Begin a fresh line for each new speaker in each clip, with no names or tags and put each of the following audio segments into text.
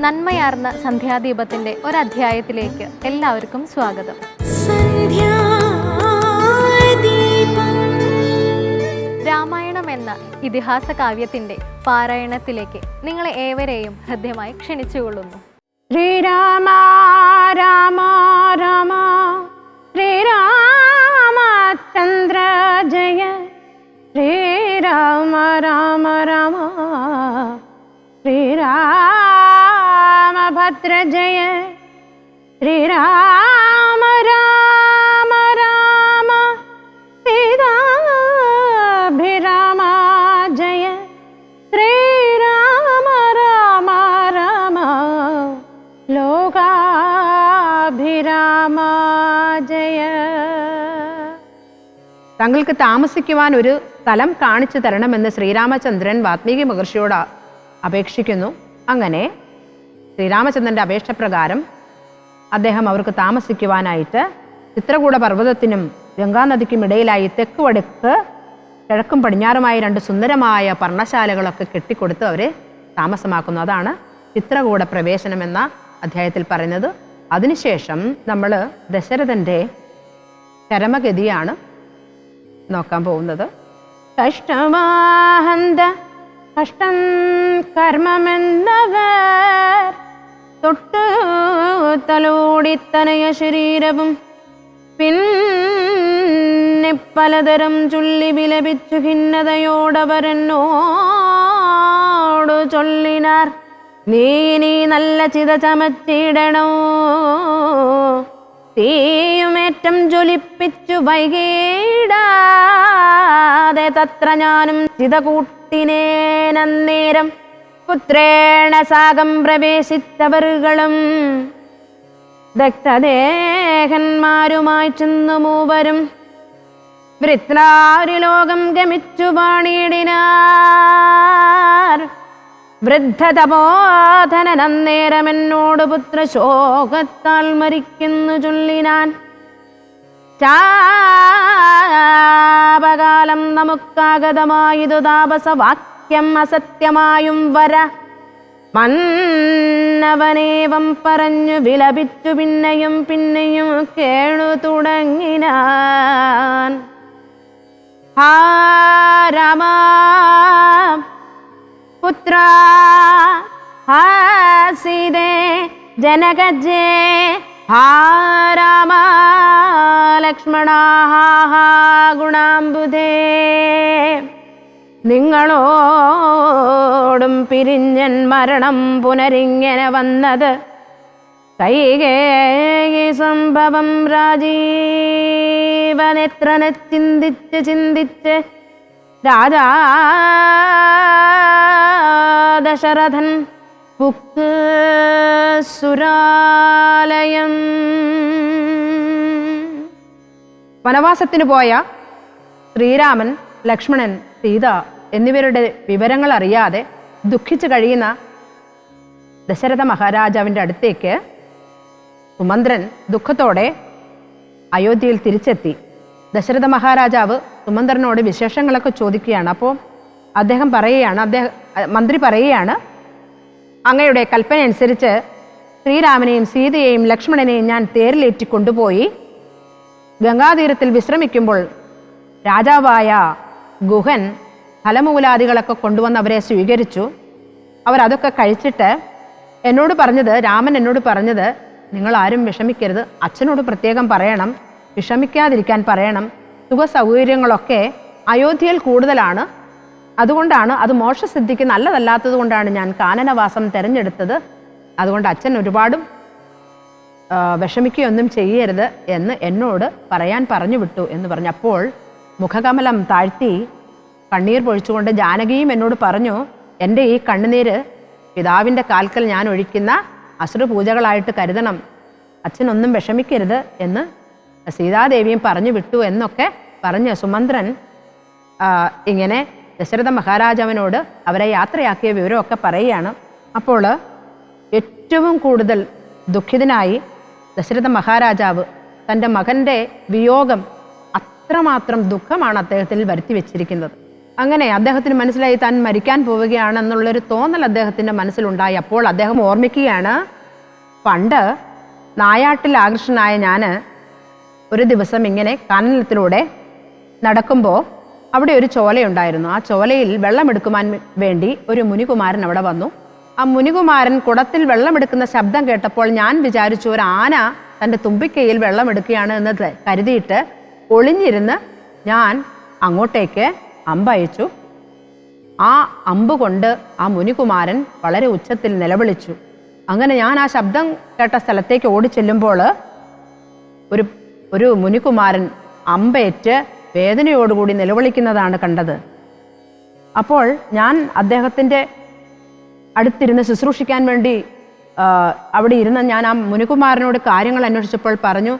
നന്മയാർന്ന സന്ധ്യാദീപത്തിന്റെ ഒരധ്യായത്തിലേക്ക് എല്ലാവർക്കും സ്വാഗതം. രാമായണം എന്ന ഇതിഹാസ കാവ്യത്തിന്റെ പാരായണത്തിലേക്ക് നിങ്ങളെ ഏവരെയും ഹൃദ്യമായി ക്ഷണിച്ചുകൊള്ളുന്നു.
ശ്രീരാമ ശ്രീരാമഭദ്ര ജയ ശ്രീരാമ രാമ രാമ സീതാഭിരാമ ജയ. ശ്രീരാമ രാമ രാമ ലോകാഭിരാമ ജയ. തങ്ങൾക്ക് താമസിക്കുവാൻ ഒരു സ്ഥലം കാണിച്ചു തരണമെന്ന് ശ്രീരാമചന്ദ്രൻ വാത്മീകി മഹർഷിയോട് അപേക്ഷിക്കുന്നു. അങ്ങനെ ശ്രീരാമചന്ദ്രന്റെ അപേക്ഷപ്രകാരം അദ്ദേഹം അവർക്ക് താമസിക്കുവാനായിട്ട് ചിത്രകൂട പർവതത്തിനും ഗംഗാനദിക്കും ഇടയിലായി തെക്ക് വടക്ക് കിഴക്കും പടിഞ്ഞാറുമായി രണ്ട് സുന്ദരമായ പർണശാലകളൊക്കെ കെട്ടിക്കൊടുത്ത് അവരെ താമസമാക്കുന്നു. അതാണ് ചിത്രകൂട പ്രവേശനം എന്ന അധ്യായത്തിൽ പറയുന്നത്. അതിനുശേഷം നമ്മൾ ദശരഥന്റെ ചരമഗതിയാണ് നോക്കാൻ പോകുന്നത്. കഷ്ടമാഹന്ത കഷ്ടം കർമ്മമെന്നവർ തൊട്ട് തലോടിത്തനയ ശരീരവും പിന്നെ പലതരം ചൊല്ലി വിലപിച്ചു ഖിന്നതയോടവരെന്നോടു ചൊല്ലിനാർ. നീ നീ നല്ല ചിത ചമച്ചിടണോ? തീയുമേറ്റം ജ്വലിപ്പിച്ചു വൈകിടാതെ തത്ര ഞാനും ചിത കൂട്ടിനേനന്നേരം പുത്രേണ സാഗം പ്രവേശിച്ചവറുകളും ദഗ്ധദേഹന്മാരുമായി ചെന്നു മൂവരും വൃത്രാരുലോകം ഗമിച്ചു പാണിയിടിനാർ വൃദ്ധതപോധന നന്നേരം എന്നോട് പുത്ര ശോകത്താൽ മരിക്കുന്നു ചൊല്ലിനാൻ. ചാപകാലം നമുക്കാഗതമായതു താപസവാക്യം അസത്യമായും വര. മന്നവനേവം പറഞ്ഞു വിലപിച്ചു പിന്നെയും പിന്നെയും കേണു തുടങ്ങിനാൻ. ഹാ പുത്ര ഹാസിതേ ജനകജേ ഹാ രാമ ഗുണാംബുധേ. നിങ്ങളോടും പിരിഞ്ഞൻ മരണം പുനരിങ്ങനെ വന്നത്. കൈകേ സംഭവം രാജീവനെത്രനെ ചിന്തിച്ച് ചിന്തിച്ച് രാജാ ദശരഥൻ പുക്ക് സുരാലയം. വനവാസത്തിന് പോയ ശ്രീരാമൻ ലക്ഷ്മണൻ സീത എന്നിവരുടെ വിവരങ്ങൾ അറിയാതെ ദുഃഖിച്ചു കഴിയുന്ന ദശരഥ മഹാരാജാവിന്റെ അടുത്തേക്ക് സുമന്ത്രൻ ദുഃഖത്തോടെ അയോധ്യയിൽ തിരിച്ചെത്തി. ദശരഥ മഹാരാജാവ് സുമന്ത്രനോട് വിശേഷങ്ങളൊക്കെ ചോദിക്കുകയാണ്. അപ്പോൾ അദ്ദേഹം പറയുകയാണ് അദ്ദേഹം മന്ത്രി പറയുകയാണ് അങ്ങയുടെ കൽപ്പന അനുസരിച്ച് ശ്രീരാമനെയും സീതയെയും ലക്ഷ്മണനെയും ഞാൻ തേരിലേറ്റി കൊണ്ടുപോയി ഗംഗാതീരത്തിൽ വിശ്രമിക്കുമ്പോൾ രാജാവായ ഗുഹൻ ഫലമൂലാദികളൊക്കെ കൊണ്ടുവന്ന് അവരെ സ്വീകരിച്ചു. അവരതൊക്കെ കഴിച്ചിട്ട് എന്നോട് പറഞ്ഞത് രാമൻ എന്നോട് പറഞ്ഞത് നിങ്ങൾ ആരും വിഷമിക്കരുത്. അച്ഛനോട് പ്രത്യേകം പറയണം. വിഷമിക്കാതിരിക്കാൻ പറയണം. സുഖ സൗകര്യങ്ങളൊക്കെ അയോധ്യയിൽ കൂടുതലാണ്. അതുകൊണ്ടാണ് അത് മോക്ഷസിദ്ധിക്ക് നല്ലതല്ലാത്തത് കൊണ്ടാണ് ഞാൻ കാനനവാസം തിരഞ്ഞെടുത്തത്. അതുകൊണ്ട് അച്ഛൻ ഒരുപാടും വിഷമിക്കുകയൊന്നും ചെയ്യരുത് എന്ന് എന്നോട് പറയാൻ പറഞ്ഞു വിട്ടു എന്ന് പറഞ്ഞപ്പോൾ മുഖകമലം താഴ്ത്തി കണ്ണീർ പൊഴിച്ചുകൊണ്ട് ജാനകിയും എന്നോട് പറഞ്ഞു എന്റെ ഈ കണ്ണുനീര് പിതാവിന്റെ കാൽക്കൽ ഞാൻ ഒഴിക്കുന്ന അസുരപൂജകളായിട്ട് കരുതണം. അച്ഛനൊന്നും വിഷമിക്കരുത് എന്ന് സീതാദേവിയും പറഞ്ഞു വിട്ടു എന്നൊക്കെ പറഞ്ഞ് സുമന്ത്രൻ ഇങ്ങനെ ദശരഥ മഹാരാജാവിനോട് അവരെ യാത്രയാക്കിയ വിവരമൊക്കെ പറയുകയാണ്. അപ്പോൾ ഏറ്റവും കൂടുതൽ ദുഃഖിതനായി ദശരഥ മഹാരാജാവ് തന്റെ മകന്റെ വിയോഗം അത്രമാത്രം ദുഃഖമാണ് അദ്ദേഹത്തിൽ വരുത്തി വെച്ചിരിക്കുന്നത്. അങ്ങനെ അദ്ദേഹത്തിന് മനസ്സിലായി താൻ മരിക്കാൻ പോവുകയാണെന്നുള്ളൊരു തോന്നൽ അദ്ദേഹത്തിന്റെ മനസ്സിലുണ്ടായി. അപ്പോൾ അദ്ദേഹം ഓർമ്മിക്കുകയാണ് പണ്ട് നായാട്ടിൽ ആകർഷനായ ഞാൻ ഒരു ദിവസം ഇങ്ങനെ കാനനത്തിലൂടെ നടക്കുമ്പോൾ അവിടെ ഒരു ചോലയുണ്ടായിരുന്നു. ആ ചോലയിൽ വെള്ളമെടുക്കുവാൻ വേണ്ടി ഒരു മുനികുമാരൻ അവിടെ വന്നു. ആ മുനികുമാരൻ കുടത്തിൽ വെള്ളമെടുക്കുന്ന ശബ്ദം കേട്ടപ്പോൾ ഞാൻ വിചാരിച്ചു ഒരു ആന തന്റെ തുമ്പിക്കൈയിൽ വെള്ളമെടുക്കുകയാണ് എന്ന് കരുതിയിട്ട് ഒളിഞ്ഞിരുന്ന് ഞാൻ അങ്ങോട്ടേക്ക് അമ്പയച്ചു. ആ അമ്പ് കൊണ്ട് ആ മുനികുമാരൻ വളരെ ഉച്ചത്തിൽ നിലവിളിച്ചു. അങ്ങനെ ഞാൻ ആ ശബ്ദം കേട്ട സ്ഥലത്തേക്ക് ഓടിച്ചെല്ലുമ്പോൾ ഒരു ഒരു മുനികുമാരൻ അമ്പയറ്റ് വേദനയോടുകൂടി നിലവിളിക്കുന്നതാണ് കണ്ടത്. അപ്പോൾ ഞാൻ അദ്ദേഹത്തിന്റെ അടുത്തിരുന്ന് ശുശ്രൂഷിക്കാൻ വേണ്ടി അവിടെ ഇരുന്ന ഞാൻ ആ മുനികുമാരനോട് കാര്യങ്ങൾ അന്വേഷിച്ചപ്പോൾ പറഞ്ഞു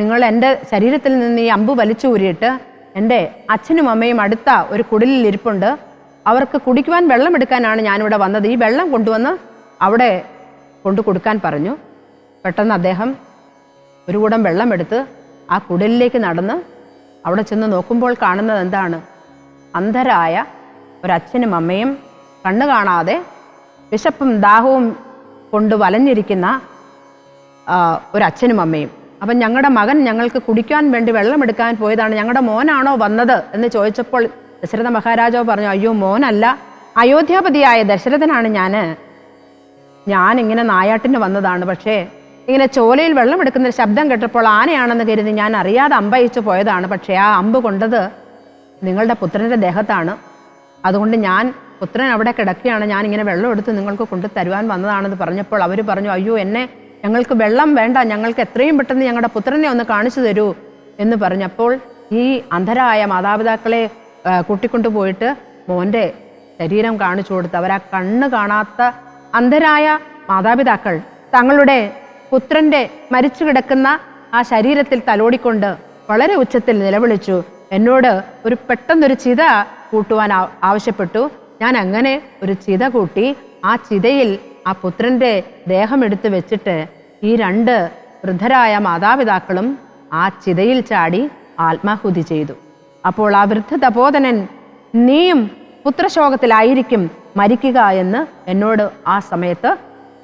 നിങ്ങൾ എന്റെ ശരീരത്തിൽ നിന്ന് ഈ അമ്പ് വലിച്ചു ഊരിയിട്ട് എന്റെ അച്ഛനും അമ്മയും അടുത്ത ഒരു കുടിലിൽ ഇരിപ്പുണ്ട്. അവർക്ക് കുടിക്കുവാൻ വെള്ളം എടുക്കാനാണ് ഞാനിവിടെ വന്നത്. ഈ വെള്ളം കൊണ്ടുവന്ന് അവിടെ കൊണ്ടു കൊടുക്കാൻ പറഞ്ഞു. പെട്ടെന്ന് അദ്ദേഹം ഒരു കൂടം വെള്ളമെടുത്ത് ആ കുടലിലേക്ക് നടന്ന് അവിടെ ചെന്ന് നോക്കുമ്പോൾ കാണുന്നത് എന്താണ്? അന്ധരായ ഒരച്ഛനും അമ്മയും കണ്ണു കാണാതെ വിശപ്പും ദാഹവും കൊണ്ട് വലഞ്ഞിരിക്കുന്ന ഒരച്ഛനും അമ്മയും. അപ്പം ഞങ്ങളുടെ മകൻ ഞങ്ങൾക്ക് കുടിക്കാൻ വേണ്ടി വെള്ളമെടുക്കാൻ പോയതാണ്. ഞങ്ങളുടെ മോനാണോ വന്നത്? എന്ന് ചോദിച്ചപ്പോൾ ദശരഥ മഹാരാജാവ് പറഞ്ഞു അയ്യോ മോനല്ല. അയോധ്യാപതിയായ ദശരഥനാണ് ഞാൻ ഞാൻ ഇങ്ങനെ നായാട്ടിന് വന്നതാണ്. പക്ഷേ ഇങ്ങനെ ചോലയിൽ വെള്ളമെടുക്കുന്ന ശബ്ദം കേട്ടപ്പോൾ ആനയാണെന്ന് കരുതി ഞാൻ അറിയാതെ അമ്പയച്ചു പോയതാണ്. പക്ഷേ ആ അമ്പ് കൊണ്ടത് നിങ്ങളുടെ പുത്രന്റെ ദേഹത്താണ്. അതുകൊണ്ട് ഞാൻ പുത്രൻ അവിടെ കിടക്കുകയാണ്. ഞാൻ ഇങ്ങനെ വെള്ളം എടുത്ത് നിങ്ങൾക്ക് കൊണ്ടു തരുവാൻ വന്നതാണെന്ന് പറഞ്ഞപ്പോൾ അവർ പറഞ്ഞു അയ്യോ എന്നെ ഞങ്ങൾക്ക് വെള്ളം വേണ്ട ഞങ്ങൾക്ക് എത്രയും പെട്ടെന്ന് ഞങ്ങളുടെ പുത്രനെ ഒന്ന് കാണിച്ചു തരൂ എന്ന് പറഞ്ഞപ്പോൾ ഈ അന്ധരായ മാതാപിതാക്കളെ കൂട്ടിക്കൊണ്ടുപോയിട്ട് മോന്റെ ശരീരം കാണിച്ചു കൊടുത്ത് അവരാ കണ്ണ് കാണാത്ത അന്ധരായ മാതാപിതാക്കൾ തങ്ങളുടെ പുത്രന്റെ മരിച്ചു കിടക്കുന്ന ആ ശരീരത്തിൽ തലോടിക്കൊണ്ട് വളരെ ഉച്ചത്തിൽ നിലവിളിച്ചു. എന്നോട് ഒരു പെട്ടെന്നൊരു ചിത കൂട്ടുവാൻ ആവശ്യപ്പെട്ടു. ഞാൻ അങ്ങനെ ഒരു ചിത കൂട്ടി ആ ചിതയിൽ ആ പുത്രന്റെ ദേഹം എടുത്ത് വെച്ചിട്ട് ഈ രണ്ട് വൃദ്ധരായ മാതാപിതാക്കളും ആ ചിതയിൽ ചാടി ആത്മാഹുതി ചെയ്തു. അപ്പോൾ ആ വൃദ്ധ തപോധനൻ നീയും പുത്രശോകത്തിലായിരിക്കും മരിക്കുക എന്ന് എന്നോട് ആ സമയത്ത്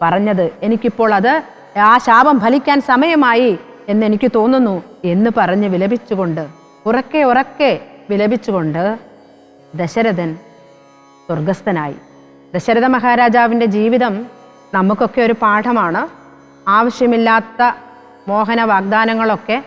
പറഞ്ഞത്. എനിക്കിപ്പോൾ അത് ആ ശാപം ഫലിക്കാൻ സമയമായി എന്ന് എനിക്ക് തോന്നുന്നു എന്ന് പറഞ്ഞ് വിലപിച്ചുകൊണ്ട് ഉറക്കെ ഉറക്കെ വിലപിച്ചുകൊണ്ട് ദശരഥൻ സ്വർഗസ്ഥനായി. ദശരഥ മഹാരാജാവിന്റെ ജീവിതം നമുക്കൊക്കെ ഒരു പാഠമാണ്. ആവശ്യമില്ലാത്ത മോഹന വാഗ്ദാനങ്ങളൊക്കെ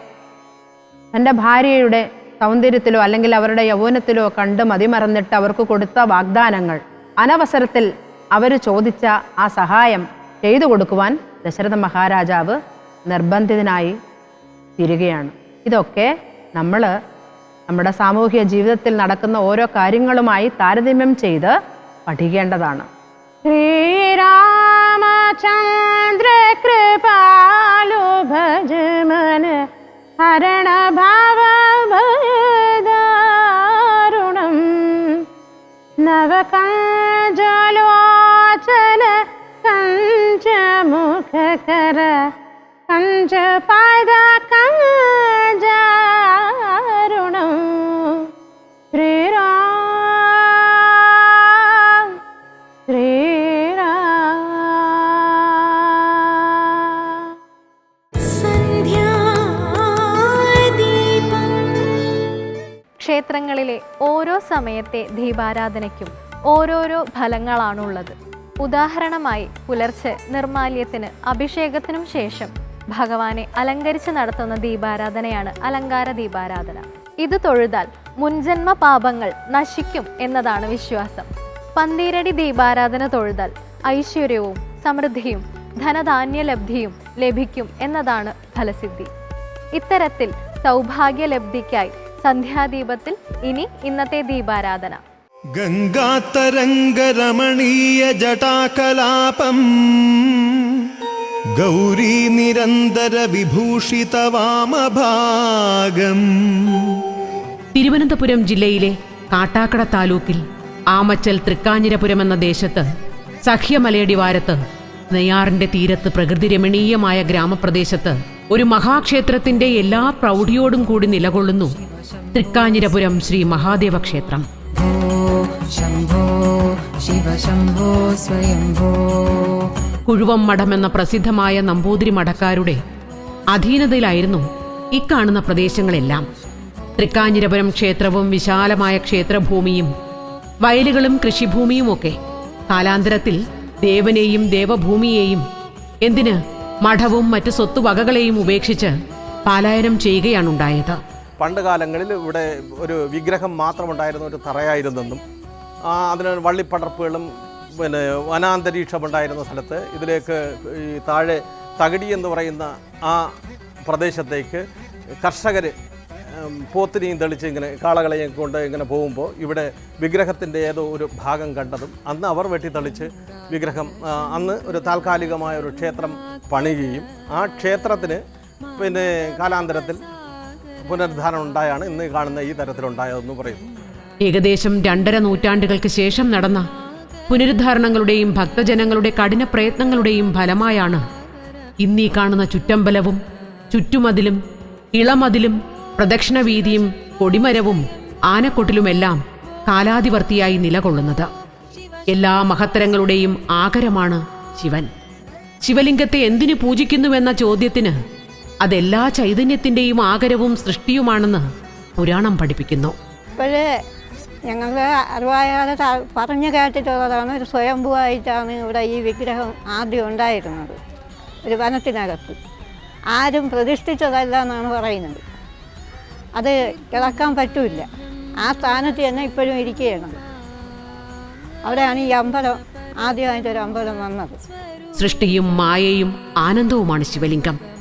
തന്റെ ഭാര്യയുടെ സൗന്ദര്യത്തിലോ അല്ലെങ്കിൽ അവരുടെ യൗവനത്തിലോ കണ്ട് മതിമറന്നിട്ട് അവർക്ക് കൊടുത്ത വാഗ്ദാനങ്ങൾ അനവസരത്തിൽ അവർ ചോദിച്ച ആ സഹായം ചെയ്തു കൊടുക്കുവാൻ ദശരഥ മഹാരാജാവ് നിർബന്ധിതനായി തീരുകയാണ്. ഇതൊക്കെ നമ്മൾ നമ്മുടെ സാമൂഹിക ജീവിതത്തിൽ നടക്കുന്ന ഓരോ കാര്യങ്ങളുമായി താരതമ്യം ചെയ്ത് പഠിക്കേണ്ടതാണ്. ശ്രീരാമചന്ദ്ര കൃപാലു भज मन हरणभाव भयदारुणं नवकञ्जलोचन കഞ്ചമുഖകര കഞ്ചപാദ
സമയത്തെ ദീപാരാധനയ്ക്കും ഓരോരോ ഫലങ്ങളാണുള്ളത്. ഉദാഹരണമായി പുലർച്ചെ നിർമാല്യത്തിന് അഭിഷേകത്തിനും ശേഷം ഭഗവാനെ അലങ്കരിച്ച് നടത്തുന്ന ദീപാരാധനയാണ് അലങ്കാര ദീപാരാധന. ഇത് തൊഴുതാൽ മുൻജന്മ പാപങ്ങൾ നശിക്കും എന്നതാണ് വിശ്വാസം. പന്തീരടി ദീപാരാധന തൊഴുതാൽ ഐശ്വര്യവും സമൃദ്ധിയും ധനധാന്യലബ്ധിയും ലഭിക്കും എന്നതാണ് ഫലസിദ്ധി. ഇത്തരത്തിൽ സൗഭാഗ്യലബ്ധിക്കായി സന്ധ്യാദീപത്തിൽ ഇനി ഇന്നത്തെ ദീപാരാധന.
ഗംഗാതരംഗരമണീയ ജടാകലാപം ഗൗരി നിരന്തര വിഭൂഷിത വാമഭാഗം.
തിരുവനന്തപുരം ജില്ലയിലെ കാട്ടാക്കട താലൂക്കിൽ ആമച്ചൽ തൃക്കാഞ്ഞിരപുരം എന്ന ദേശത്ത് സഖ്യമലയടിവാരത്ത് നെയ്യാറിന്റെ തീരത്ത് പ്രകൃതി രമണീയമായ ഗ്രാമപ്രദേശത്ത് ഒരു മഹാക്ഷേത്രത്തിന്റെ എല്ലാ പ്രൗഢിയോടും കൂടി നിലകൊള്ളുന്നു തൃക്കാഞ്ഞിരപുരം ശ്രീ മഹാദേവ ക്ഷേത്രം.
ശംഭോ
കുഴുവം മഠം എന്ന പ്രസിദ്ധമായ നമ്പൂതിരി മഠക്കാരുടെ അധീനതയിലായിരുന്നു ഇക്കാണുന്ന പ്രദേശങ്ങളെല്ലാം. തൃക്കാഞ്ഞിരപുരം ക്ഷേത്രവും വിശാലമായ ക്ഷേത്രഭൂമിയും വയലുകളും കൃഷിഭൂമിയുമൊക്കെ കാലാന്തരത്തിൽ ദേവനെയും ദേവഭൂമിയെയും എന്തിന് മഠവും മറ്റ് സ്വത്തുവകകളെയും ഉപേക്ഷിച്ച് പാലായനം ചെയ്യുകയാണുണ്ടായത്.
പണ്ട് കാലങ്ങളിൽ ഇവിടെ ഒരു വിഗ്രഹം മാത്രമുണ്ടായിരുന്ന ഒരു തറയായിരുന്നെന്നും അതിന് വള്ളിപ്പടർപ്പുകളും പിന്നെ വനാന്തരീക്ഷമുണ്ടായിരുന്ന സ്ഥലത്ത് ഇതിലേക്ക് ഈ താഴെ തകിടി എന്ന് പറയുന്ന ആ പ്രദേശത്തേക്ക് കർഷകർ പോത്തിനെയും തെളിച്ച് ഇങ്ങനെ കാളകളെയും കൊണ്ട് ഇങ്ങനെ പോകുമ്പോൾ ഇവിടെ വിഗ്രഹത്തിന്റെ ഏതോ ഒരു ഭാഗം കണ്ടതും അന്ന് അവർ വെട്ടിത്തെളിച്ച് വിഗ്രഹം അന്ന് ഒരു താൽക്കാലികമായ ഒരു ക്ഷേത്രം പണിയുകയും ആ ക്ഷേത്രത്തിന് പിന്നെ കാലാന്തരത്തിൽ പുനരുദ്ധാരണം ഉണ്ടായാണ് ഇന്ന് കാണുന്ന ഈ തരത്തിലുണ്ടായതെന്ന് പറയുന്നു.
ഏകദേശം രണ്ടര നൂറ്റാണ്ടുകൾക്ക് ശേഷം നടന്ന പുനരുദ്ധാരണങ്ങളുടെയും ഭക്തജനങ്ങളുടെ കഠിന പ്രയത്നങ്ങളുടെയും ഫലമായാണ് ഇന്നീ കാണുന്ന ചുറ്റമ്പലവും ചുറ്റുമതിലും ഇളമതിലും പ്രദക്ഷിണവീതിയും കൊടിമരവും ആനക്കൊട്ടിലുമെല്ലാം കാലാതിവർത്തിയായി നിലകൊള്ളുന്നത്. എല്ലാ മഹത്തരങ്ങളുടെയും ആകരമാണ് ശിവൻ. ശിവലിംഗത്തെ എന്തിനു പൂജിക്കുന്നുവെന്ന ചോദ്യത്തിന് അതെല്ലാ ചൈതന്യത്തിന്റെയും ആകരവും സൃഷ്ടിയുമാണെന്ന് പുരാണം പഠിപ്പിക്കുന്നു.
ഇപ്പോഴേ ഞങ്ങൾക്ക് അറിവായാതെ പറഞ്ഞു കേട്ടിട്ടുള്ളതാണ് ഒരു സ്വയംഭൂവായിട്ടാണ് ഇവിടെ ഈ വിഗ്രഹം ആദ്യം ഉണ്ടായിരുന്നത്. ഒരു വനത്തിനകത്ത്. ആരും പ്രതിഷ്ഠിച്ചതല്ല എന്നാണ് പറയുന്നത്. അത് കിടക്കാൻ പറ്റില്ല. ആ സ്ഥാനത്ത് തന്നെ ഇപ്പോഴും ഇരിക്കുകയാണ്. അവിടെയാണ് ഈ അമ്പലം ആദ്യമായിട്ടൊരു അമ്പലം വന്നത്.
സൃഷ്ടിയും മായയും ആനന്ദവുമാണ് ശിവലിംഗം.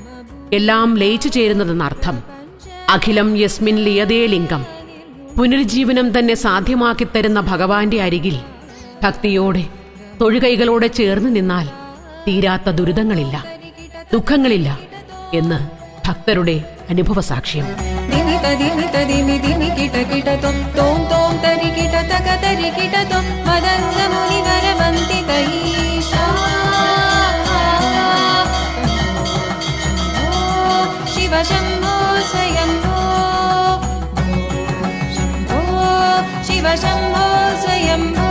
എല്ലാം ലയിച്ചു ചേരുന്നതെന്നർത്ഥം അഖിലം യസ്മിൻ ലിയതേ ലിംഗം പുനരുജ്ജീവനം തന്നെ സാധ്യമാക്കി തരുന്ന ഭഗവാന്റെ അരികിൽ ഭക്തിയോടെ തൊഴുകൈകളോടെ ചേർന്ന് നിന്നാൽ തീരാത്ത ദുരിതങ്ങളില്ല ദുഃഖങ്ങളില്ല എന്ന് ഭക്തരുടെ അനുഭവ സാക്ഷ്യം
തരികിട शम्भो स्वयम्भो शम्भो शिव शम्भो स्वयम्भो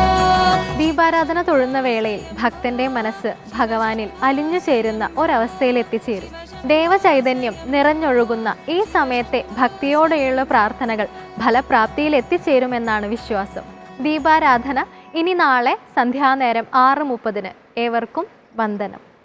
ദീപാരാധന തൊഴുന്ന വേളയിൽ ഭക്തന്റെ മനസ്സ് ഭഗവാനിൽ അലിഞ്ഞു ചേരുന്ന ഒരവസ്ഥയിൽ എത്തിച്ചേരും ദേവചൈതന്യം നിറഞ്ഞൊഴുകുന്ന ഈ സമയത്തെ ഭക്തിയോടെയുള്ള പ്രാർത്ഥനകൾ ഫലപ്രാപ്തിയിൽ എത്തിച്ചേരുമെന്നാണ് വിശ്വാസം ദീപാരാധന ഇനി നാളെ സന്ധ്യാനേരം ആറ് മുപ്പതിന് ഏവർക്കും വന്ദനം